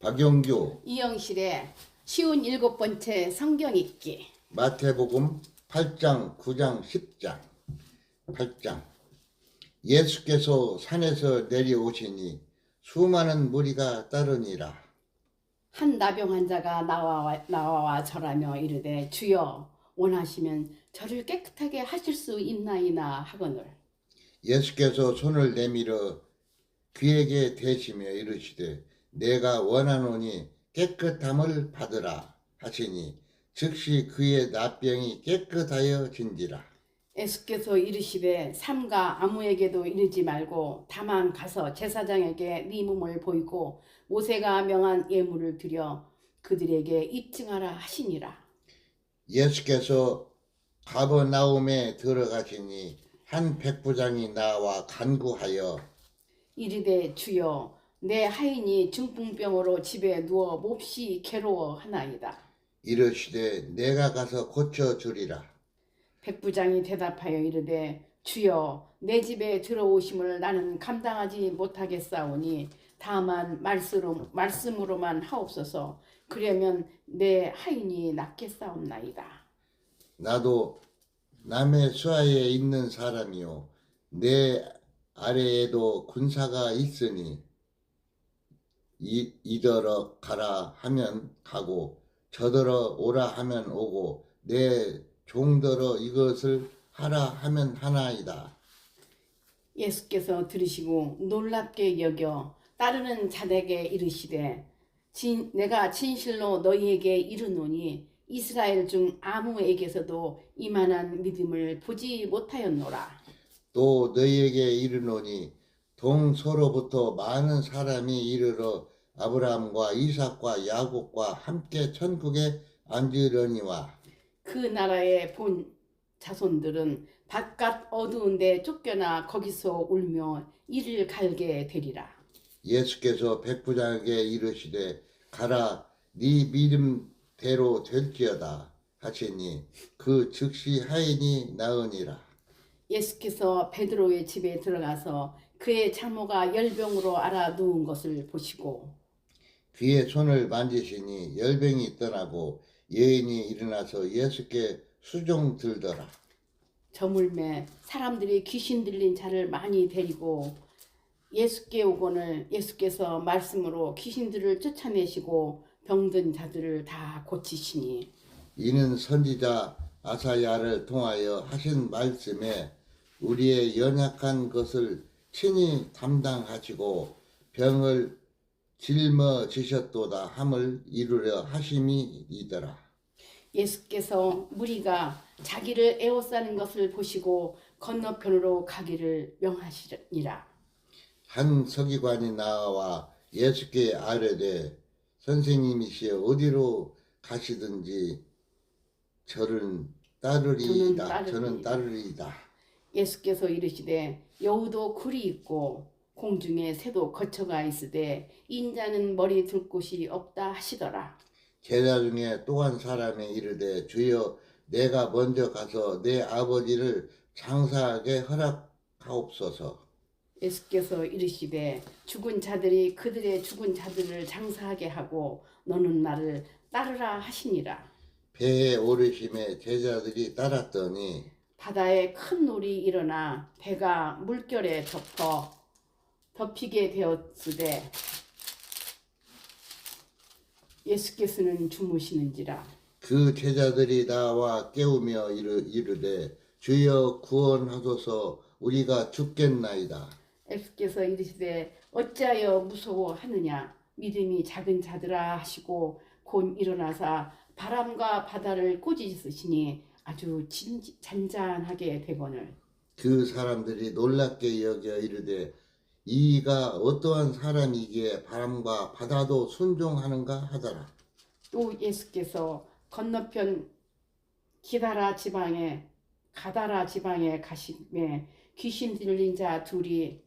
박영규 이영실의 쉬운 일곱 번째 성경 읽기. 마태복음 8장, 9장, 10장. 8장. 예수께서 산에서 내려오시니 수많은 무리가 따르니라. 한 나병 환자가 나와 나와 절하며 이르되 주여 원하시면 저를 깨끗하게 하실 수 있나이나 하거늘 예수께서 손을 내밀어 그에게 대시며 이르시되 내가 원하노니 깨끗함을 받으라 하시니 즉시 그의 나병이 깨끗하여 진지라. 예수께서 이르시되 삼가 아무에게도 이르지 말고 다만 가서 제사장에게 네 몸을 보이고 모세가 명한 예물을 드려 그들에게 입증하라 하시니라. 예수께서 가버나움에 들어가시니 한 백부장이 나와 간구하여 이르되 주여 내 하인이 중풍병으로 집에 누워 몹시 괴로워하나이다. 이르시되 내가 가서 고쳐 주리라. 백부장이 대답하여 이르되 주여 내 집에 들어오심을 나는 감당하지 못하겠사오니 다만 말씀으로, 말씀으로만 하옵소서 그러면 내 하인이 낫겠사옵나이다. 나도 남의 수하에 있는 사람이요 내 아래에도 군사가 있으니 이, 이더러 가라 하면 가고 저더러 오라 하면 오고 내 종더러 이것을 하라 하면 하나이다. 예수께서 들으시고 놀랍게 여겨 따르는 자에게 이르시되 진, 내가 진실로 너희에게 이르노니 이스라엘 중 아무에게서도 이만한 믿음을 보지 못하였노라. 또 너희에게 이르노니 동서로부터 많은 사람이 이르러 아브라함과 이삭과 야곱과 함께 천국에 앉으려니와 그 나라의 본 자손들은 바깥 어두운 데 쫓겨나 거기서 울며 이를 갈게 되리라. 예수께서 백부장에게 이르시되 가라 네 믿음대로 될지어다 하시니 그 즉시 하인이 나으니라 예수께서 베드로의 집에 들어가서 그의 장모가 열병으로 알아 누운 것을 보시고 그의 손을 만지시니 열병이 떠나고 여인이 일어나서 예수께 수종 들더라. 저물매 사람들이 귀신 들린 자를 많이 데리고 예수께 오거늘 예수께서 말씀으로 귀신들을 쫓아내시고 병든 자들을 다 고치시니. 이는 선지자 아사야를 통하여 하신 말씀에 우리의 연약한 것을 친히 담당하시고 병을 짊어지셨도다 함을 이루려 하심이이더라. 예수께서 무리가 자기를 에워싸는 것을 보시고 건너편으로 가기를 명하시니라. 한 서기관이 나와 예수께 아뢰되 선생님이시여 어디로 가시든지 저를 따르리이다. 저는. 따르리이다. 예수께서 이르시되 여우도 굴이 있고 공중에 새도 거처가 있으되 인자는 머리 둘 곳이 없다 하시더라. 제자 중에 또한 사람이 이르되 주여 내가 먼저 가서 내 아버지를 장사하게 허락하옵소서. 예수께서 이르시되 죽은 자들이 그들의 죽은 자들을 장사하게 하고 너는 나를 따르라 하시니라. 배에 오르심에 제자들이 따랐더니 바다에 큰 놀이 일어나 배가 물결에 덮어 덮이게 되었으되 예수께서는 주무시는지라. 그 제자들이 나와 깨우며 이르, 이르되 주여 구원하소서 우리가 죽겠나이다. 예수께서 이르시되 어찌하여 무서워하느냐? 믿음이 작은 자들아 하시고 곧 일어나사 바람과 바다를 꾸짖으시니 아주 진, 잔잔하게 되거늘. 그 사람들이 놀랍게 여겨 이르되 이가 어떠한 사람이기에 바람과 바다도 순종하는가 하더라. 또 예수께서 건너편 기다라 지방에 가다라 지방에 가심에 귀신 들린 자 둘이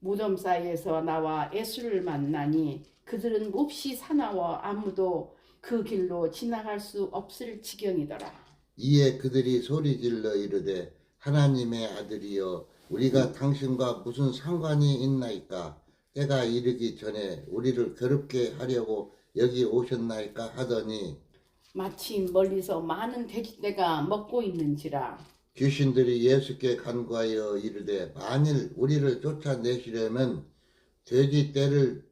무덤 사이에서 나와 예수를 만나니 그들은 몹시 사나워 아무도 그 길로 지나갈 수 없을 지경이더라. 이에 그들이 소리질러 이르되 하나님의 아들이여 우리가 당신과 무슨 상관이 있나이까? 때가 이르기 전에 우리를 괴롭게 하려고 여기 오셨나이까 하더니 마침 멀리서 많은 돼지떼가 먹고 있는지라. 귀신들이 예수께 간구하여 이르되 만일 우리를 쫓아내시려면 돼지 떼를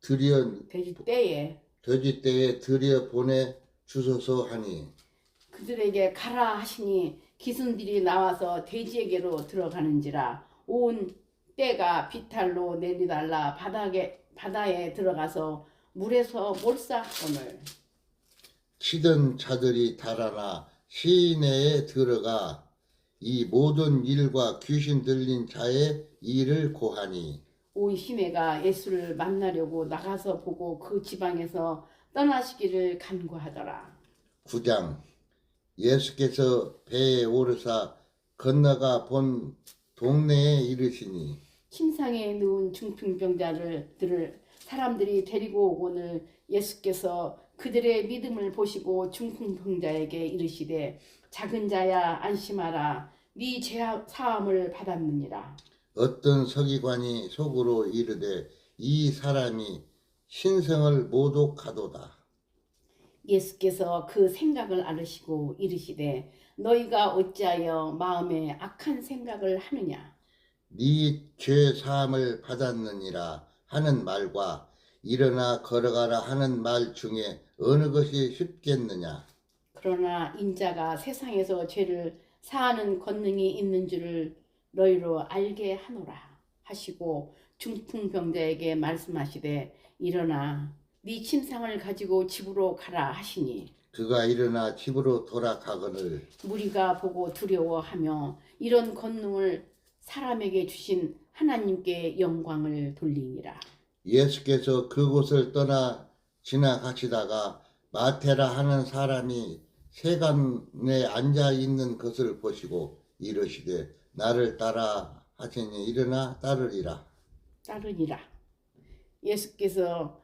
들여 돼지떼에. 돼지 떼에 들여 보내 주소서 하니. 그들에게 가라 하시니 기순들이 나와서 돼지에게로 들어가는지라 온 떼가 비탈로 내리달라 바닥에 바다에 들어가서 물에서 몰사하거늘. 치던 자들이 달아나 시내에 들어가 이 모든 일과 귀신 들린 자의 일을 고하니. 온 시내가 예수를 만나려고 나가서 보고 그 지방에서 떠나시기를 간구하더라. 구장 예수께서 배에 오르사 건너가 본 동네에 이르시니 침상에 누운 중풍병자를 들을 사람들이 데리고 오고는 예수께서 그들의 믿음을 보시고 중풍병자에게 이르시되 작은 자야 안심하라 네 죄 사함을 받았느니라 어떤 서기관이 속으로 이르되 이 사람이 신성을 모독하도다. 예수께서 그 생각을 알으시고 이르시되 너희가 어찌하여 마음에 악한 생각을 하느냐 네 죄 사함을 받았느니라 하는 말과 일어나 걸어가라 하는 말 중에 어느 것이 쉽겠느냐? 그러나 인자가 세상에서 죄를 사하는 권능이 있는 줄을 너희로 알게 하노라 하시고 중풍병자에게 말씀하시되 일어나 네 침상을 가지고 집으로 가라 하시니 그가 일어나 집으로 돌아가거늘 무리가 보고 두려워하며 이런 권능을 사람에게 주신 하나님께 영광을 돌리니라 예수께서 그곳을 떠나 지나가시다가 마테라 하는 사람이 세간에 앉아 있는 것을 보시고 이르시되 나를 따라 하시니 일어나 따르리라. 따르니라. 예수께서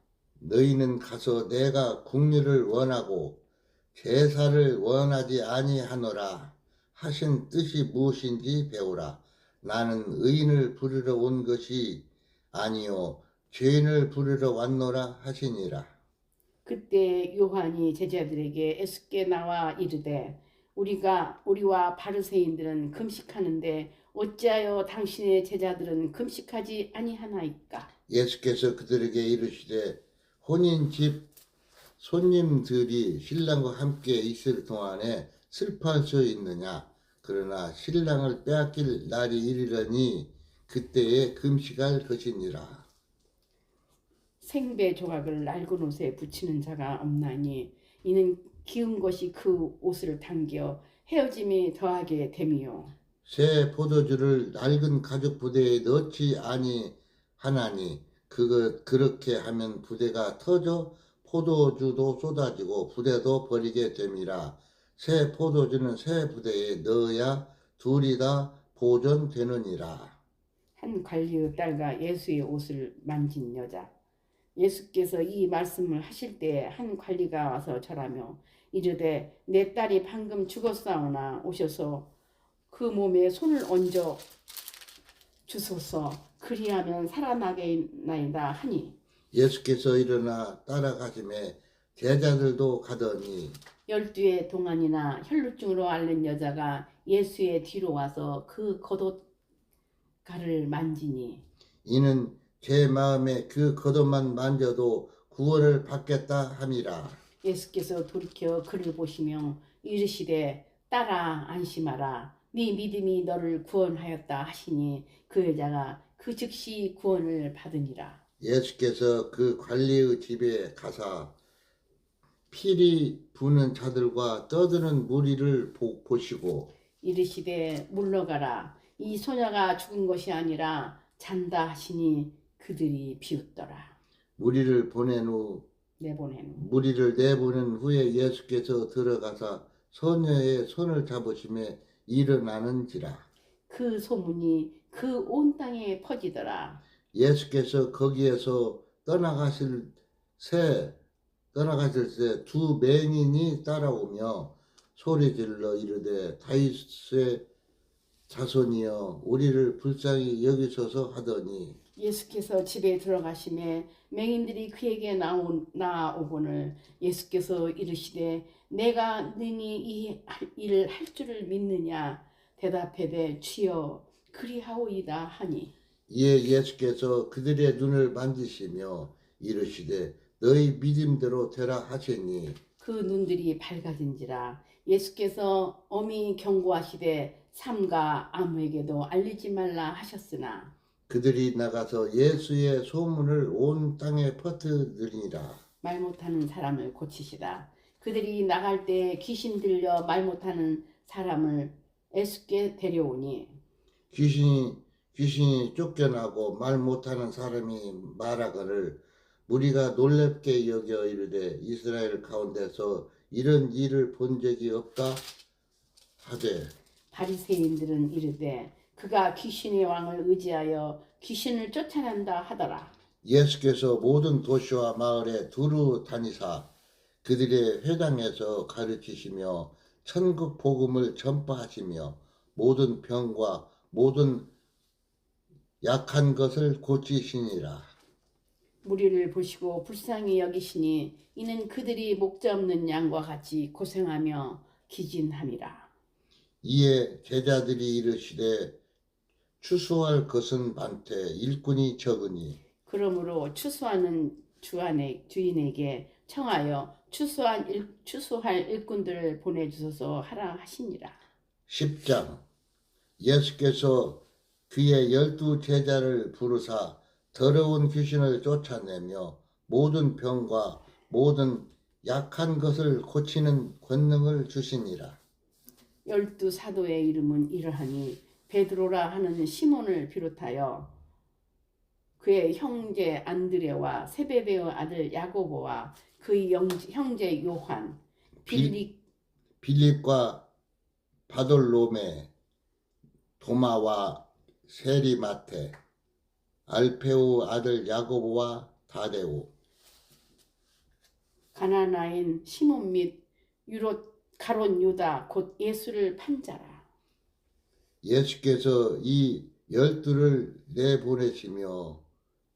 너희는 가서 내가 국리를 원하고 제사를 원하지 아니하노라. 하신 뜻이 무엇인지 배우라. 나는 의인을 부르러 온 것이 아니요 죄인을 부르러 왔노라 하시니라. 그때 요한이 제자들에게 애숙게 나와 이르되 우리가 우리와 바르새인들은 금식하는데 어찌하여 당신의 제자들은 금식하지 아니하나이까? 예수께서 그들에게 이르시되 혼인집 손님들이 신랑과 함께 있을 동안에 슬퍼할 수 있느냐? 그러나 신랑을 빼앗길 날이 이르려니 그때에 금식할 것이니라. 생배 조각을 낡은 옷에 붙이는 자가 없나니 이는 기운 것이 그 옷을 당겨 헤어짐이 더하게 됨이요. 새 포도주를 낡은 가죽 부대에 넣지 아니하나니 그것 그렇게 하면 부대가 터져 포도주도 쏟아지고 부대도 버리게 됨이라 새 포도주는 새 부대에 넣어야 둘이 다 보존되느니라. 한 관리의 딸과 예수의 옷을 만진 여자. 예수께서 이 말씀을 하실 때한 관리가 와서 절하며 이르되 내 딸이 방금 죽었사오나 오셔서 그 몸에 손을 얹어 주소서 그리하면 살아나겠나이다 하니 예수께서 일어나 따라가심에 제자들도 가더니 열두의 동안이나 혈루증으로 앓는 여자가 예수의 뒤로 와서 그 겉옷가를 만지니 이는 제 마음에 그 겉옷만 만져도 구원을 받겠다 함이라. 예수께서 돌이켜 그를 보시며 이르시되 딸아 안심하라. 네 믿음이 너를 구원하였다 하시니 그 여자가 그 즉시 구원을 받으니라. 예수께서 그 관리의 집에 가사 피리 부는 자들과 떠드는 무리를 보, 보시고 이르시되 물러가라. 이 소녀가 죽은 것이 아니라 잔다 하시니 그들이 비웃더라. 무리를 보낸 후 내보내는 무리를 내보낸 후에 예수께서 들어가사 소녀의 손을 잡으심에 일어나는지라 그 소문이 그 온 땅에 퍼지더라. 예수께서 거기에서 떠나가실 새 떠나가실 새두 맹인이 따라오며 소리질러 이르되 다윗의 자손이여 우리를 불쌍히 여기소서 하더니 예수께서 집에 들어가심에 맹인들이 그에게 나오, 나오거늘 예수께서 이르시되 내가 능히 이 할- 일을 할 줄을 믿느냐 대답하되 주여. 그리하오이다 하니. 이에 예수께서 그들의 눈을 만지시며 이르시되 너희 믿음대로 되라 하시니. 그 눈들이 밝아진지라. 예수께서 엄히 경고하시되 삼가 아무에게도 알리지 말라 하셨으나. 그들이 나가서 예수의 소문을 온 땅에 퍼뜨리니라. 말 못하는 사람을 고치시다. 그들이 나갈 때 귀신 들려 말 못하는 사람을 애숙게 데려오니 귀신이 귀신이 쫓겨나고 말 못하는 사람이 말하거늘 우리가 놀랍게 여겨 이르되 이스라엘 가운데서 이런 일을 본 적이 없다 하되 바리새인들은 이르되 그가 귀신의 왕을 의지하여 귀신을 쫓아낸다 하더라. 예수께서 모든 도시와 마을에 두루 다니사 그들의 회당에서 가르치시며 천국 복음을 전파하시며 모든 병과 모든 약한 것을 고치시니라. 무리를 보시고 불쌍히 여기시니 이는 그들이 목자 없는 양과 같이 고생하며 기진함이라. 이에 제자들이 이르시되 추수할 것은 많되 일꾼이 적으니 그러므로 추수하는 주안의 주인에게 청하여 추수한 일, 추수할 일꾼들을 보내주소서 하라 하시니라. 10장 예수께서 그의 열두 제자를 부르사 더러운 귀신을 쫓아내며 모든 병과 모든 약한 것을 고치는 권능을 주시니라. 열두 사도의 이름은 이러하니 베드로라 하는 시몬을 비롯하여 그의 형제 안드레와 세베베의 아들 야고보와 그의 영- 형제 요한 빌리 빌립과 바돌로메 도마와 세리마테 알페우 아들 야고보와 다데오. 가나나인 시몬 및 유롯 가론 유다 곧 예수를 판자라. 예수께서 이 열두를 내보내시며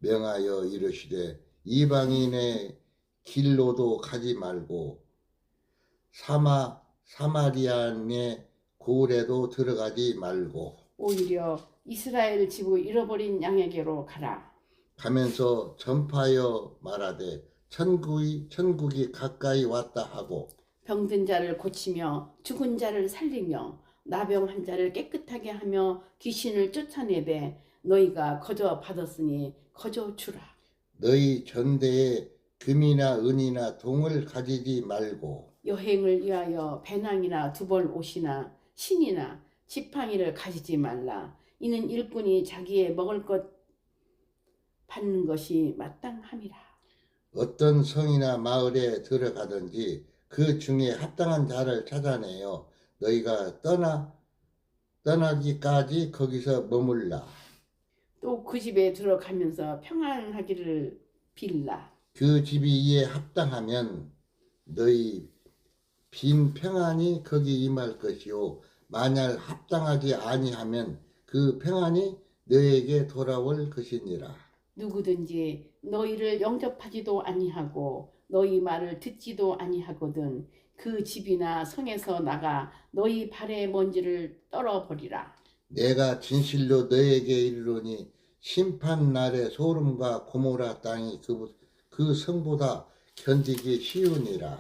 명하여 이르시되 이방인의 길로도 가지 말고 사마 사마리안의 고을에도 들어가지 말고 오히려 이스라엘 지부 잃어버린 양에게로 가라. 가면서 전파하여 말하되 천국이 천국이 가까이 왔다 하고 병든 자를 고치며 죽은 자를 살리며 나병 자를 깨끗하게 하며 귀신을 쫓아내되 너희가 거저 받았으니 거저 주라. 너희 전대에 금이나 은이나 동을 가지지 말고 여행을 위하여 배낭이나 두벌 옷이나 신이나 지팡이를 가지지 말라. 이는 일꾼이 자기의 먹을 것 받는 것이 마땅함이라. 어떤 성이나 마을에 들어가든지 그 중에 합당한 자를 찾아내어 너희가 떠나 떠나기까지 거기서 머물라. 또 그 집에 들어가면서 평안하기를 빌라. 그 집이 이에 합당하면 너희 빈 평안이 거기 임할 것이요 만약 합당하지 아니하면 그 평안이 너에게 돌아올 것이니라. 누구든지 너희를 영접하지도 아니하고 너희 말을 듣지도 아니하거든 그 집이나 성에서 나가 너희 발의 먼지를 떨어버리라. 내가 진실로 너에게 이르노니 심판 날에 소름과 고모라 땅이 그, 그 성보다 견디기 쉬우니라.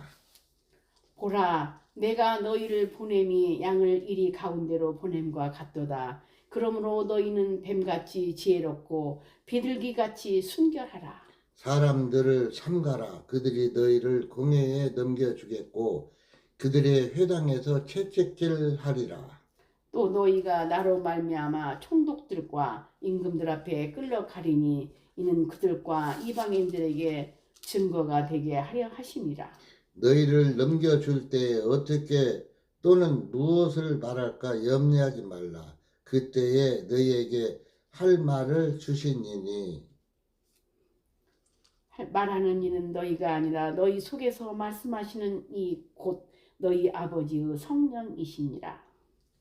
보라, 내가 너희를 보냄이 양을 이리 가운데로 보냄과 같도다. 그러므로 너희는 뱀같이 지혜롭고 비둘기같이 순결하라. 사람들을 삼가라. 그들이 너희를 공회에 넘겨주겠고 그들의 회당에서 채찍질하리라. 또 너희가 나로 말미암아 총독들과 임금들 앞에 끌려가리니 이는 그들과 이방인들에게 증거가 되게 하려 하심이라. 너희를 넘겨줄 때 어떻게 또는 무엇을 말할까 염려하지 말라. 그때에 너희에게 할 말을 주시니니 할- 말하는 이는 너희가 아니라 너희 속에서 말씀하시는 이 곧 너희 아버지의 성령이시니라.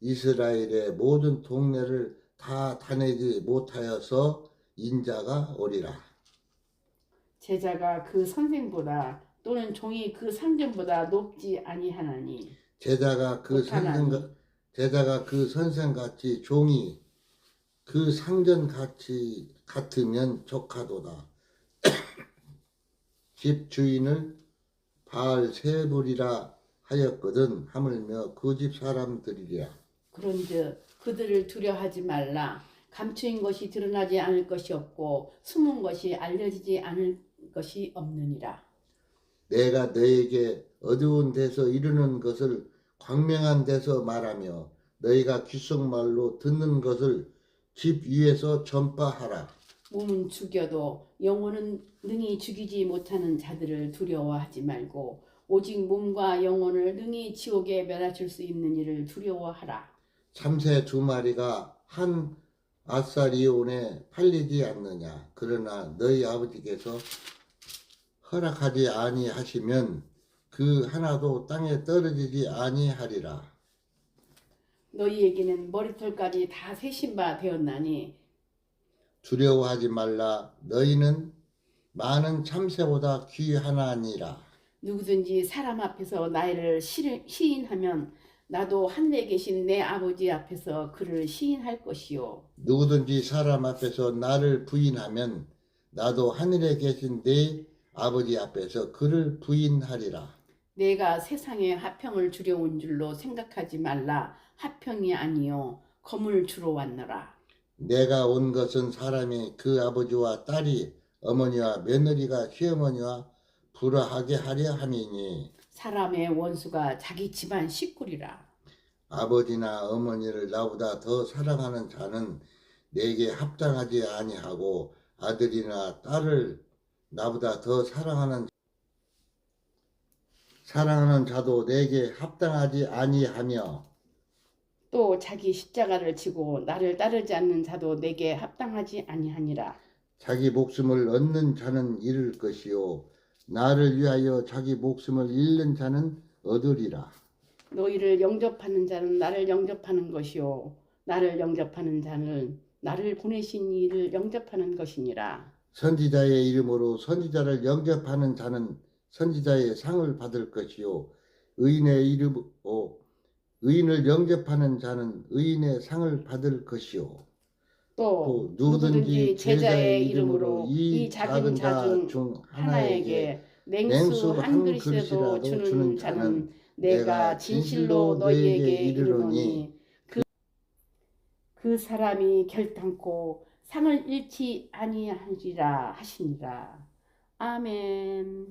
이스라엘의 모든 동네를 다 다내지 못하여서 인자가 오리라. 제자가 그 선생보다 또는 종이 그 상전보다 높지 아니하나니 제자가 그 못하나니. 선생 제자가 그 선생 같이 종이 그 상전 같이 같으면 족하도다. 집 주인을 바알 세불이라 하였거든 하물며 그 집 사람들이랴. 그런즉 그들을 두려하지 말라. 감추인 것이 드러나지 않을 것이 없고 숨은 것이 알려지지 않을 것이 없느니라. 내가 너에게 어두운 데서 이르는 것을 광명한 데서 말하며 너희가 귓속말로 듣는 것을 집 위에서 전파하라. 몸은 죽여도 영혼은 능히 죽이지 못하는 자들을 두려워하지 말고 오직 몸과 영혼을 능히 지옥에 멸하실 수 있는 이를 두려워하라. 참새 두 마리가 한 아사리온에 팔리지 않느냐. 그러나 너희 아버지께서 허락하지 아니하시면 그 하나도 땅에 떨어지지 아니하리라. 너희에게는 머리털까지 다 세신 바 되었나니 두려워하지 말라. 너희는 많은 참새보다 귀하나니라. 누구든지 사람 앞에서 나를 시- 시인하면 나도 하늘에 계신 내 아버지 앞에서 그를 시인할 것이요. 누구든지 사람 앞에서 나를 부인하면 나도 하늘에 계신 내 아버지 앞에서 그를 부인하리라. 내가 세상에 화평을 주려 온 줄로 생각하지 말라. 화평이 아니요 검을 주러 왔노라. 내가 온 것은 사람이 그 아버지와 딸이 어머니와 며느리가 시어머니와 불화하게 하려 함이니 사람의 원수가 자기 집안 식구리라. 아버지나 어머니를 나보다 더 사랑하는 자는 내게 합당하지 아니하고 아들이나 딸을 나보다 더 사랑하는 사랑하는 자도 내게 합당하지 아니하며 또 자기 십자가를 지고 나를 따르지 않는 자도 내게 합당하지 아니하니라. 자기 목숨을 얻는 자는 잃을 것이요 나를 위하여 자기 목숨을 잃는 자는 얻으리라. 너희를 영접하는 자는 나를 영접하는 것이요 나를 영접하는 자는 나를 보내신 이를 영접하는 것이니라. 선지자의 이름으로 선지자를 영접하는 자는 선지자의 상을 받을 것이요 의인의 이름으로 의인을 영접하는 자는 의인의 상을 받을 것이요 또또 누구든지 제자의 이름으로 이 작은 자중중 하나에게 냉수 한한 그릇이라도 주는 자는 내가 진실로 너희에게 이르노니 그, 그 사람이 결단코 상을 잃지 아니하리라 하시니라. 아멘.